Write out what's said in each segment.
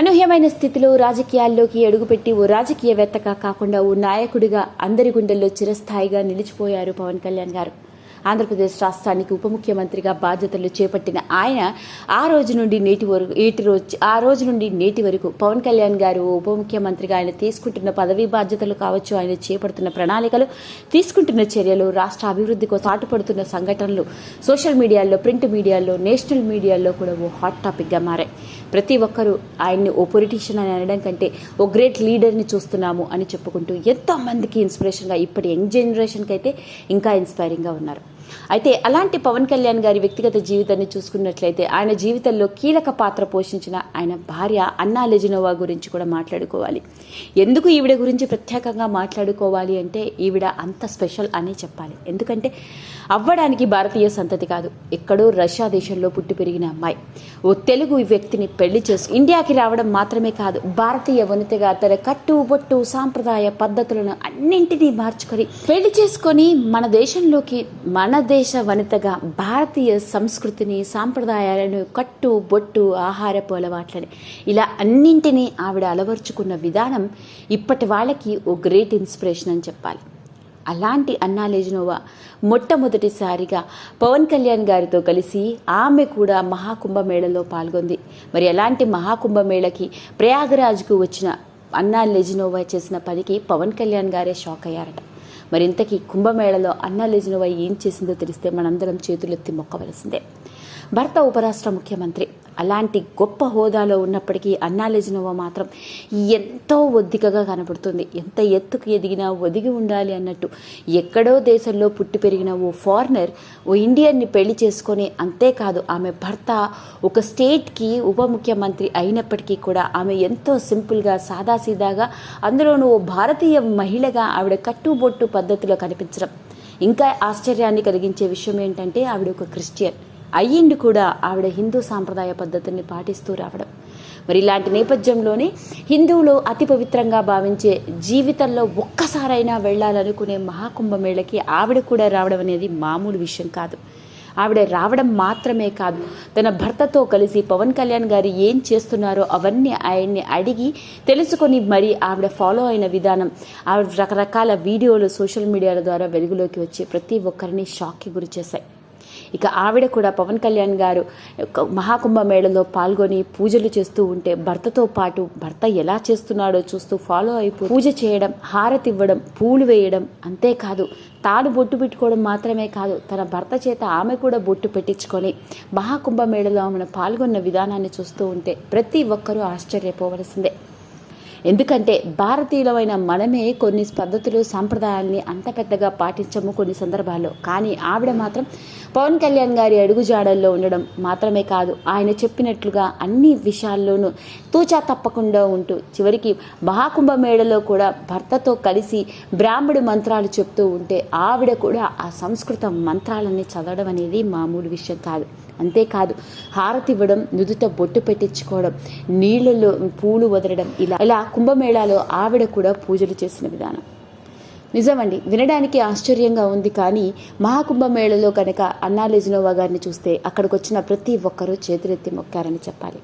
అనూహ్యమైన స్థితిలో రాజకీయాల్లోకి అడుగుపెట్టి ఓ రాజకీయవేత్తగా కాకుండా ఓ నాయకుడిగా అందరి గుండెల్లో చిరస్థాయిగా నిలిచిపోయారు పవన్ కళ్యాణ్ గారు. ఆంధ్రప్రదేశ్ రాష్ట్రానికి ఉప ముఖ్యమంత్రిగా బాధ్యతలు చేపట్టిన ఆయన ఆ రోజు నుండి నేటి వరకు ఏటి రోజు ఆ రోజు నుండి నేటి వరకు పవన్ కళ్యాణ్ గారు ఉప ముఖ్యమంత్రిగా ఆయన తీసుకుంటున్న పదవీ బాధ్యతలు కావచ్చు ఆయన చేపడుతున్న ప్రణాళికలు తీసుకుంటున్న చర్యలు రాష్ట్ర అభివృద్ధి కోసం ఆటుపడుతున్న సంఘటనలు సోషల్ మీడియాలో ప్రింట్ మీడియాలో నేషనల్ మీడియాలో కూడా ఓ హాట్ టాపిక్గా మారాయి. ప్రతి ఒక్కరూ ఆయన్ని ఓ పొలిటీషియన్ అని అనడం కంటే ఓ గ్రేట్ లీడర్ని చూస్తున్నాము అని చెప్పుకుంటూ ఎంతో మందికి ఇన్స్పిరేషన్గా ఇప్పటి యంగ్ జనరేషన్కి అయితే ఇంకా ఇన్స్పైరింగ్గా ఉన్నారు. అయితే అలాంటి పవన్ కళ్యాణ్ గారి వ్యక్తిగత జీవితాన్ని చూసుకున్నట్లయితే ఆయన జీవితంలో కీలక పాత్ర పోషించిన ఆయన భార్య అన్నా లెజినోవా గురించి కూడా మాట్లాడుకోవాలి. ఎందుకు ఈవిడ గురించి ప్రత్యేకంగా మాట్లాడుకోవాలి అంటే ఈవిడ అంత స్పెషల్ అనే చెప్పాలి. ఎందుకంటే అవ్వడానికి భారతీయ సంతతి కాదు. ఎక్కడో రష్యా దేశంలో పుట్టి పెరిగిన అమ్మాయి. ఓ తెలుగు వ్యక్తిని పెళ్ళి చేసి ఇండియాకి రావడం మాత్రమే కాదు భారతీయ వనితగా తన కట్టు బొట్టు సాంప్రదాయ పద్ధతులను అన్నింటినీ మార్చుకొని పెళ్ళి చేసుకొని మన దేశంలోకి మన దేశ వనితగా భారతీయ సంస్కృతిని సాంప్రదాయాలను కట్టు బొట్టు ఆహారపు అలవాట్లని ఇలా అన్నింటినీ ఆవిడ అలవర్చుకున్న విధానం ఇప్పటి వాళ్ళకి ఓ గ్రేట్ ఇన్స్పిరేషన్ అని చెప్పాలి. అలాంటి అన్నా లెజినోవా మొట్టమొదటిసారిగా పవన్ కళ్యాణ్ గారితో కలిసి ఆమె కూడా మహాకుంభమేళలో పాల్గొంది. మరి అలాంటి మహాకుంభమేళకి ప్రయాగరాజ్కు వచ్చిన అన్నా లెజినోవా చేసిన పనికి పవన్ కళ్యాణ్ గారే షాక్ అయ్యారట. మరి ఇంతకీ కుంభమేళలో అన్నా లెజినోవా ఏం చేసిందో తెలిస్తే మనందరం చేతులెత్తి మొక్కవలసిందే. భర్త ఉపరాష్ట్ర ముఖ్యమంత్రి అలాంటి గొప్ప హోదాలో ఉన్నప్పటికీ అన్నా లెజినోవా మాత్రం ఎంతో ఒద్దికగా కనపడుతుంది. ఎంత ఎత్తుకు ఎదిగినా ఒదిగి ఉండాలి అన్నట్టు. ఎక్కడో దేశంలో పుట్టి పెరిగిన ఓ ఫారినర్ ఓ ఇండియన్ని పెళ్ళి చేసుకొని అంతేకాదు ఆమె భర్త ఒక స్టేట్కి ఉప ముఖ్యమంత్రి అయినప్పటికీ కూడా ఆమె ఎంతో సింపుల్గా సాదాసీదాగా అందులోనూ ఓ భారతీయ మహిళగా ఆవిడ కట్టుబొట్టు పద్ధతిలో కనిపించడం. ఇంకా ఆశ్చర్యాన్ని కలిగించే విషయం ఏంటంటే ఆవిడ ఒక క్రిస్టియన్. అయ్యిండి కూడా ఆవిడ హిందూ సాంప్రదాయ పద్ధతిని పాటిస్తూ రావడం. మరి ఇలాంటి నేపథ్యంలోనే హిందువులు అతి పవిత్రంగా భావించే జీవితంలో ఒక్కసారైనా వెళ్ళాలనుకునే మహాకుంభమేళకి ఆవిడ కూడా రావడం అనేది మామూలు విషయం కాదు. ఆవిడ రావడం మాత్రమే కాదు తన భర్తతో కలిసి పవన్ కళ్యాణ్ గారు ఏం చేస్తున్నారో అవన్నీ ఆయన్ని అడిగి తెలుసుకొని మరి ఆవిడ ఫాలో అయిన విధానం ఆవిడ రకరకాల వీడియోలు సోషల్ మీడియాల ద్వారా వెలుగులోకి వచ్చి ప్రతి ఒక్కరిని షాక్కి గురి చేశాయి ఇక ఆవిడ కూడా పవన్ కళ్యాణ్ గారు మహాకుంభమేళలో పాల్గొని పూజలు చేస్తూ ఉంటే భర్తతో పాటు భర్త ఎలా చేస్తున్నాడో చూస్తూ ఫాలో అయిపో పూజ చేయడం హారతి ఇవ్వడం పూలు వేయడం అంతేకాదు తాను బొట్టు పెట్టుకోవడం మాత్రమే కాదు తన భర్త చేత ఆమె కూడా బొట్టు పెట్టించుకొని మహాకుంభమేళలో ఆమెను పాల్గొన్న విధానాన్ని చూస్తూ ఉంటే ప్రతి ఒక్కరూ ఆశ్చర్యపోవలసిందే. ఎందుకంటే భారతీయులమైన మనమే కొన్ని పద్ధతులు సాంప్రదాయాల్ని అంత పెద్దగా పాటించము కొన్ని సందర్భాల్లో. కానీ ఆవిడ మాత్రం పవన్ కళ్యాణ్ గారి అడుగుజాడల్లో ఉండడం మాత్రమే కాదు ఆయన చెప్పినట్లుగా అన్ని విషయాల్లోనూ తూచా తప్పకుండా ఉంటూ చివరికి మహాకుంభమేళలో కూడా భర్తతో కలిసి బ్రాహ్మడు మంత్రాలు చెప్తూ ఉంటే ఆవిడ కూడా ఆ సంస్కృత మంత్రాలన్నీ చదవడం అనేది మామూలు విషయం కాదు. అంతేకాదు హారతి ఇవ్వడం నుదుట బొట్టు పెట్టించుకోవడం నీళ్ళలో పూలు వదలడం ఇలా ఇలా కుంభమేళాలో ఆవిడ కూడా పూజలు చేసిన విధానం. నిజమండి వినడానికి ఆశ్చర్యంగా ఉంది కానీ మహాకుంభమేళలో కనుక అన్నా లెజినోవా గారిని చూస్తే అక్కడికి వచ్చిన ప్రతి ఒక్కరూ చేతులెత్తి మొక్కారని చెప్పాలి.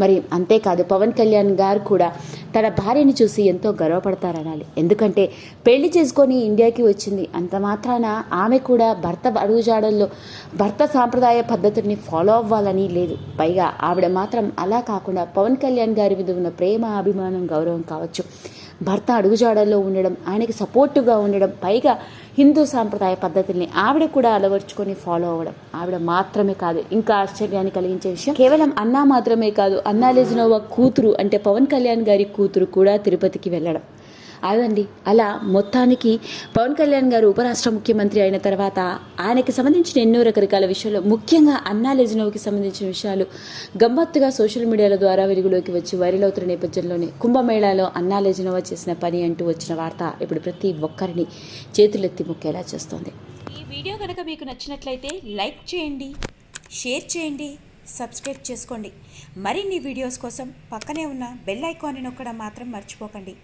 మరి అంతేకాదు పవన్ కళ్యాణ్ గారు కూడా తన భార్యని చూసి ఎంతో గర్వపడతారనాలి. ఎందుకంటే పెళ్ళి చేసుకొని ఇండియాకి వచ్చింది అంత మాత్రాన ఆమె కూడా భర్త అడుగుజాడల్లో భర్త సాంప్రదాయ పద్ధతుల్ని ఫాలో అవ్వాలని లేదు. పైగా ఆవిడ మాత్రం అలా కాకుండా పవన్ కళ్యాణ్ గారి మీద ఉన్న ప్రేమ అభిమానం గౌరవం కావచ్చు. భర్త అడుగుజాడల్లో ఉండడం ఆయనకి సపోర్టుగా ఉండడం పైగా హిందూ సాంప్రదాయ పద్ధతుల్ని ఆవిడ కూడా అలవర్చుకొని ఫాలో అవ్వడం. ఆవిడ మాత్రమే కాదు ఇంకా ఆశ్చర్యాన్ని కలిగించే విషయం కేవలం అన్నా మాత్రమే కాదు అన్నా లెజినోవా కూతురు అంటే పవన్ కళ్యాణ్ గారి కూతురు కూడా తిరుపతికి వెళ్ళడం. అదండి అలా మొత్తానికి పవన్ కళ్యాణ్ గారు ఉపరాష్ట్ర ముఖ్యమంత్రి అయిన తర్వాత ఆయనకి సంబంధించిన ఎన్నో రకరకాల విషయాలు ముఖ్యంగా అన్నా లెజినోకి సంబంధించిన విషయాలు గమ్మత్తుగా సోషల్ మీడియాల ద్వారా వెలుగులోకి వచ్చి వైరల్ అవుతున్న నేపథ్యంలోనే కుంభమేళాలో అన్నా లెజినోవా చేసిన పని అంటూ వచ్చిన వార్త ఇప్పుడు ప్రతి ఒక్కరిని చేతులెత్తి మొక్కేలా చేస్తోంది. ఈ వీడియో కనుక మీకు నచ్చినట్లయితే లైక్ చేయండి షేర్ చేయండి సబ్స్క్రైబ్ చేసుకోండి. మరిన్ని వీడియోస్ కోసం పక్కనే ఉన్న బెల్ ఐకాన్ని నొక్కడం మాత్రం మర్చిపోకండి.